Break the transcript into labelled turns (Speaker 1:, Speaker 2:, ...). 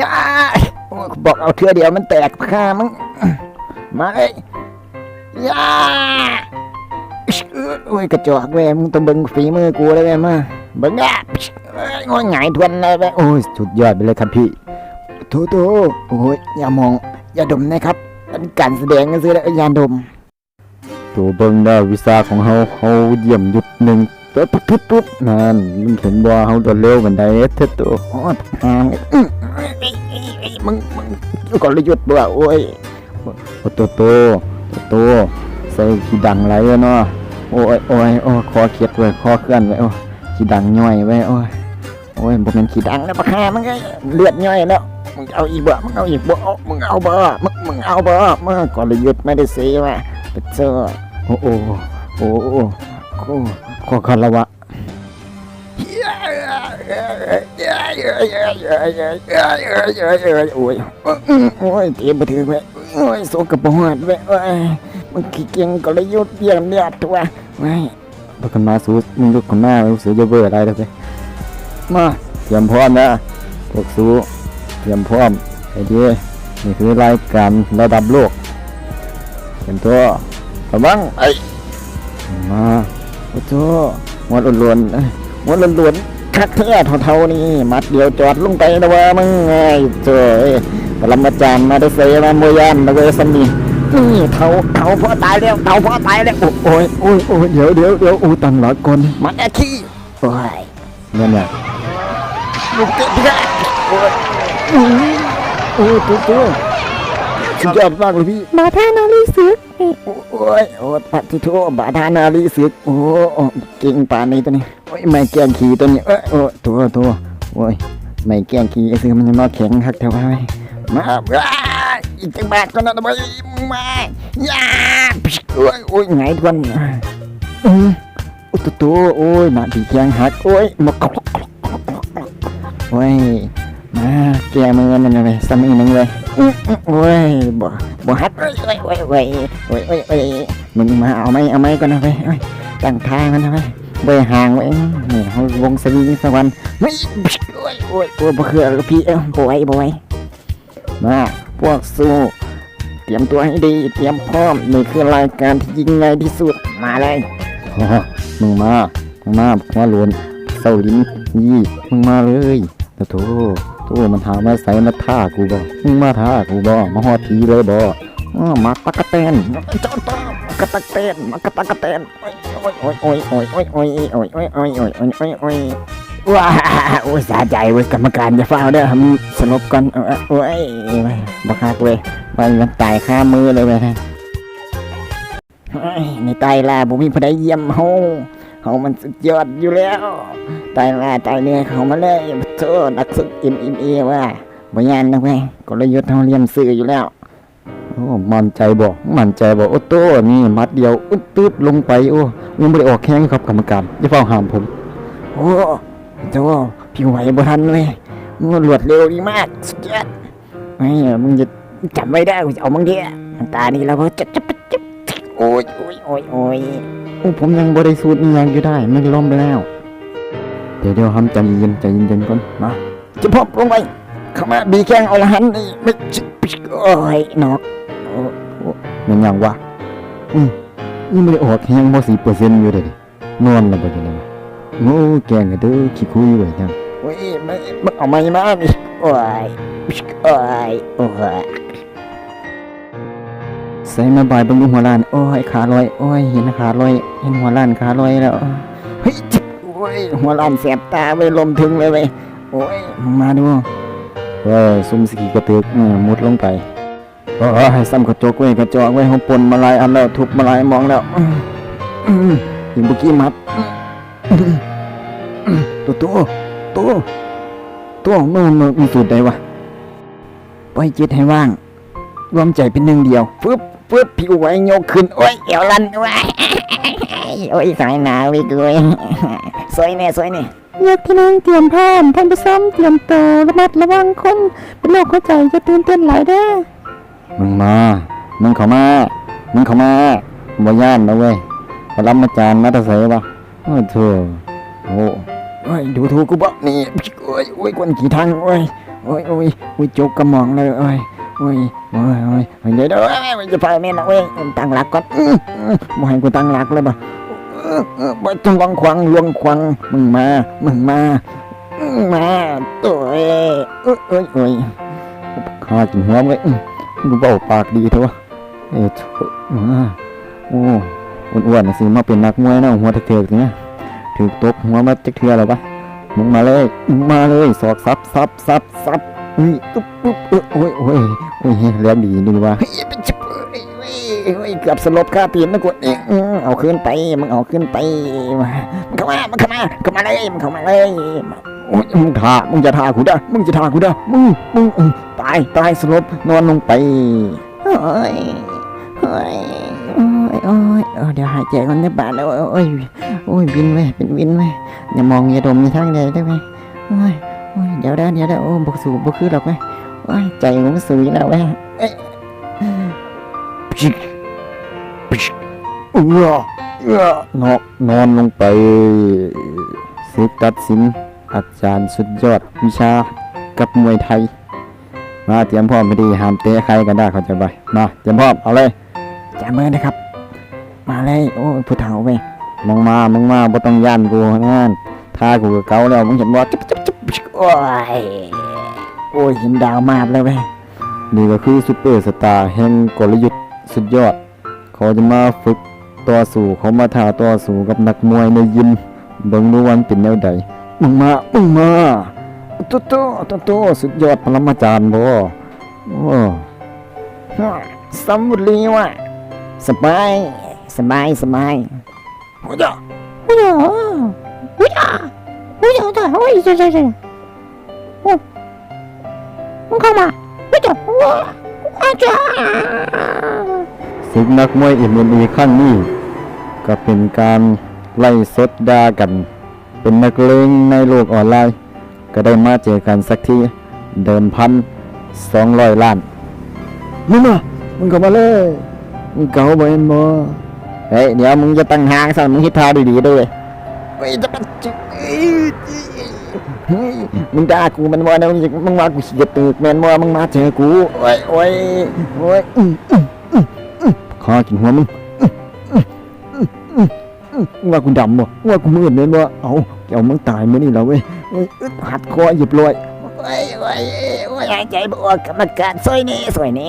Speaker 1: ยาบอกเอาเทือเดียวมันแตกข้ามึงมาเอ้ยาโอ้ยกระจอกแม่มึงต้องเบิ่งฝีมือกูเลยแม่มาเบิ่งอะอิ๊ชเอ้ยโอ้ยหงายทวนเลยแม่โอ้ยสุดยอดไปเลยครับพี่โถโถโอ้ยอย่ามองอย่าดมนะครับเป็นการแสดงกันซื้อแล้วอย่าดม
Speaker 2: ตัวเบิ่งได้วิชาของเฮาเฮาเยี่ยมหยุดหนึ่งปุ๊บปุ๊บปุ๊บนั่นมึงเห็นบ่เฮาตัวเร็วบันไดเถิดตัว
Speaker 1: อ้ยหาง มึงมึงก่อนเลยหยุดบ่โอ้ย
Speaker 2: โอ้โตโตโตโตใส่ขี้ดังไหลเนาะโอ้ยโอ้ยโอ้คอเคียดไว้คอเคลื่อนไว้โอ้ขี้ดังย่อยไว้โอ้ยโอ้ยบ่แม่นขี้ดัง
Speaker 1: แล้วปะค่ะมึงไงเลือดย่อยแล้วมึงเอาอีบ่มึงเอาอีบ่มึงเอาบ่มึงมึงเอาบ่มึงก่อนเลยหยุดไม่ได้เสียว่ะไปเจอ
Speaker 2: โอ้โอ้โอ้โอ้โอ้ขอคารวะ
Speaker 1: โอ้ยโอ้ยเตรียมไปถึงไว้โอ้ยโซกระปอดไว้โอ้ยมึงขี้เกียจก็เลยยุดเยี่ยมเนี่ยตัวไว้
Speaker 2: ลุกขึ้นมาสู้มึงลุกขึ้นมารู้สึกจะเบื่ออะไรเด้ว้ย
Speaker 1: มา
Speaker 2: เตรียมพร้อมนะพวกสู้เตรียมพร้อมไอ้ดีนี่คือรายการระดับโลกเตรียมตัวระวัง
Speaker 1: ไอ้
Speaker 2: มา
Speaker 1: โอ้โหหัวล้วนๆหัวล้วนๆ คักแท้เท่าๆนี่มัดเดียวจอดลงไปนะว่ามึงไงเจ้ยปรมาจารย์มาได้เซมาโมยันนะเว้ยสมีนี่เท่าเท่าพ่อตายแล้วเท่าพ่อตายแล้วโอ้ย
Speaker 2: โอ้ยโอ้ยเดี๋ยวเดี๋ยวเดี๋ยวโอ้ตังหลักก่อน
Speaker 1: มันแอขี้โอ้ย
Speaker 2: เนี่ยเนี่ย
Speaker 1: ลูกเตะพี่กโอ้ยอื้อโอ้ยตัวตัวสุดยอดมากเลยพี่
Speaker 3: บาแท่านาลีซึก
Speaker 1: โอ้ยโอ้ปัดที่ทั่วบาทานาลีสึกโอ้โอ้เก่งป่านนี้ตัวนี้โอ้ยไม่แกงขี่ตัวนี้เอ้ยโอ้ยตัวตัวโอ้ยไม่แกงขี่ไอ้ซื้อมันจะมาแข็งคักแถวไว้มาว้าอีกจังบาทก็นั่นไปมาย่าโอ้ยโอ้ยไงทวนอือโอ้ตัวตัวโอ้ยหน้าที่แข็งหักโอ้ยมากโอ้ยมาแกมือมันเลยซ้ำอีกนึ่งเลย โอ้ยบ่บ่หัดโอ้ยโอ้ยโอ้ยโอ้ยโอ้ยโอ้ยโอ้ยมึงมาเอาไหมเอาไหมก่อนนะไปโอ้ยตั้งทางมันนะไปเบยห่างไว้นี่เขาวงสวิงสักวันเฮ้ยโอ้ยโอ้ยโอ้ยบ่คือพี่เอ้าบ่ไหวบ่ไหวมาพวกสู้เตรียมตัวให้ดีเตรียมพร้อมนี่คือรายการที่ยิ่งใหญ่ที่สุดมาเลย
Speaker 2: มึงมามึงมาหัวโลนเศร้าลิ้นยี่มึงมาเลยแต่โถ โถมันหามาใส่มาท่ากูบ่มึงมาท่ากูบ่มาฮอดทีเลยบ่
Speaker 1: มาตักะแตนจ้าต้อมกะตักแตนมากะตักะแตนโอ้ยโอ้ยโอ้ยโอ้ยโอ้ยโอ้ยโอ้ยโอ้ยโอ้ยโอ้ยโอ้ยโอ้ยโอ้ยว้าโอ้ยสาใจเว้ยกรรมการอย่าเฝ้าเด้อมึงสลบก่อนโอ้ยบักฮักเว้ยมันมันตายข้ามือเลยเว้ยเฮ้ยในตายล่ะผมมีพระได้เยี่ยมเฮาเฮามันสุดยอดอยู่แล้ว ตายล่ะตายเนี่ยเขามาเลยโธ่นักสุดอิ่มอิ่มเอว่าบ่ยานนะเว้ยกลยุทธ์เฮาเรียนซื้ออยู่แล้ว
Speaker 2: โอ้มั่นใจบ่มั่นใจบ่โอ้โตนี่มัดเดียวอึ๊ดตึ๊บลงไปโอ้ยังบ่ได้ออกแข้งครับกรรมการอย่าเฝ้าห้ามผม
Speaker 1: โอ้โจพี่ไหวบทันเลยมึงรวดเร็วดีมากสุดยอดไอ้ยมึงจะจำไม่ได้กูจะเอามึงเดียตานี่แล้วก็จับจับจับโอ้ยโอ้ยโอ้ยโอ้ย
Speaker 2: ผมยังบ่ได้สูตรอีหยังอยู่ได้ไมันล้มไปแล้ว เดี๋ยวเดี๋ยวทำใจเย็นใจเย็นๆก่อนมา
Speaker 1: จะพบลงไปเข้ามาบีแข้งเอาละหันนี่ไม่ชิโอ้ยนอก
Speaker 2: แม่นหยังวะอืมนี่ไม่ได้ออกแข้งบ่4%อยู่เด้ดินอนแล้วบ่จังได๋วะโอ้แกงกระเด้อขี้คุยไว้จัง
Speaker 1: โอ้ยไม่มึงเอาไม่มาอีกโอ้ยโอ้ยโอ้ย
Speaker 2: ใส่มาบายเบิ่งดูหัวล้านโอ้ยขาลอยโอ้ยเห็นขาลอยเห็นหัวล้านขาลอยแล้ว
Speaker 1: เฮ้ยจิ๊บโอ้ยหัวล้านแสบตาไปลมถึงเลยเว้ยโอ้ย
Speaker 2: มึงมาดูเว้ยซุ่มสกีกระตึกอืมมุดลงไปเออให้ซ้ำกระจกไว้กระจอกไว้เฮาปนมาหลายอันแล้วทุบมาหลายหมองแล้ว
Speaker 1: อืมอืมยิงบุกี้มัดอืมอืมตัวตัวตัวตัวมึงมึงมึงสูดได้วะปล่อยจิตให้ว่าง รวมใจเป็นหนึ่งเดียวฟึบฟึบผิวไหวยกขึ้น โอ้ยเอวลันว้ายโอ้ยสายหนาวอีกเลย สวยแน่สวยแน่
Speaker 3: อยากที่นั่งเตรียมพร้อมท่านผู้ชมเตรียมตัวระมัดระวังคนเป็นโรคหัวใจจะตื่นเต้นหลายเด้อ
Speaker 2: มึงมามึงเข้ามามึงเข้ามาบ่ย่านนะเว้ยพระรัมาจารย์มาแตะไสวะโอ้โธ่โอ้
Speaker 1: โอ้ยดูถูกกูบ่นี่โอ้ยโอ้ยคนขี่ทางโอ้ยโอ้ยโอ้ยโอ้ยจุกกระหม่องเลยโอ้ยโอ้ยโอ้ยโอ้ยโอ้ยเดี๋ยวเดี๋ยวเอ้ยมันจะพาแม่นะเว้ยตั้งหลักก่อนอื้ออื้อบ่ให้กูตั้งหลักเลยบ่ เออเออบ่ต้องวังควางลวงควางมึงมา มึงมา มาตัวเอ้ยเอ้ยเอ้ยเอ้ย
Speaker 2: ข้ากินหัวมึงเลยอื้อมึงเบาปากดีเถอะวะเอ้ยโอ่าโอ้อ้วนๆนะสิมาเป็นนักมวยนะหัวเถือกเนี่ยถือตบหัวมาจักเทือแล้วปะมึงมาเลยมึงมาเลยสอกซับซับซับซับเฮ้ยตุ๊บปุ๊บเอ้ยโอ้ยโอ้ยโอ้ยแรงดีนี่วะ
Speaker 1: เฮ้ยเกือบสลบคาตีนนะกูเอ้ยอื้อเอาขึ้นไปมึงเอาขึ้นไปมามึงเข้ามามึงเข้ามาเข้ามาเลยมึงเข้ามาเลย
Speaker 2: มึงท่ามึงจะท่ากูเด้มึงจะท่ากูเด้มึงมึงตายตายสลบนอนลงไป
Speaker 1: โอ้ยโอ้ยโอ้ยโอ้ยเดี๋ยวหายใจก่อนได้บาดแล้วโอ้ยโอ้ยบินไว้เป็นวินไว้อย่ามองอย่าดมอย่าทางใดได้ไหมโอ้ยโอ้ยเดี๋ยวได้เดี๋ยวได้โอ้บกสูบบกคือหรอกไหมโอ้ยใจผมสูอยู่แล้วแม่เอ้ย
Speaker 2: เอื้อเอื้อนอนนอนลงไปศึกตัดสินอาจารย์สุดยอดวิชากับมวยไทย มาเตรียมพร้อมไม่ดีห้ามเตะใครกันได้เข้าใจไปมาเตรียมพร้อมเอาเลย
Speaker 1: จับมือนะครับ มาเลยโอ้ยผู้เฒ่าไป
Speaker 2: มึงมามึงมาบ่ต้องย่านกูนั่นท่ากูกับเก่าแล้วมึงเห็นว่าจิ๊บจิ๊บจิ๊บ
Speaker 1: โอ้ยโอ้ยเห็นดาวมาบเลยเว้ย
Speaker 2: นี่ก็คือซุปเปอร์สตาร์แห่งกลยุทธ์สุดยอด เขาจะมาฝึกต่อสู้เขามาท้าต่อสู้กับนักมวยในยิมเบิ่งดูวันเป็นแนวใดมึงมามึงมาโตโตโตโตสุดยอดปรมาจารย์บ่โอ้
Speaker 1: สมุรีว่ะสบายสบายสบายโอ้ย
Speaker 3: อุ้ยอะอุ้ยอะอุ้ยอะจ้ะอุ้ยจ้ะจ้ะจ้ะโอ้มึงเข้ามาอุ้ยจ้ะว้าอาจารย์
Speaker 2: ศึกนักมวย MMA ครั้งนี้ ก็เป็นการไล่สดด่ากัน เป็นนักเลงในโลกออนไลน์ ก็ได้มาเจอกันสักทีเดิมพันสองร้อยล้านมึงมามึงเข้ามาเลยมึงเก่าบ่เห็นบ่เฮ้ยเดี๋ยวมึงจะตั้งหางสั่นมึงคิดท่าดีๆด้วย
Speaker 1: เฮ้ยจะมันจะเอ้ยเฮ้ยมึงด่ากูมันว่านะมึงมึงว่ากูเสียตึกแมนว่ามึงมาเจอกูโอ้ยโอ้ยโอ้ย อื้ออื้อ
Speaker 2: ขอกินหัวมึง
Speaker 1: มึงว่ากูดำบ่มึงว่ากูมืดแมนว่าเอาเดี๋ยวมึงตายมื้อนี้แล้วเว้ยอึดหัดคอหยิบลอยโอ้ยโอ้ยโอ้ยหายใจบ่ออกกรรมการซอยนี้ซอยนี้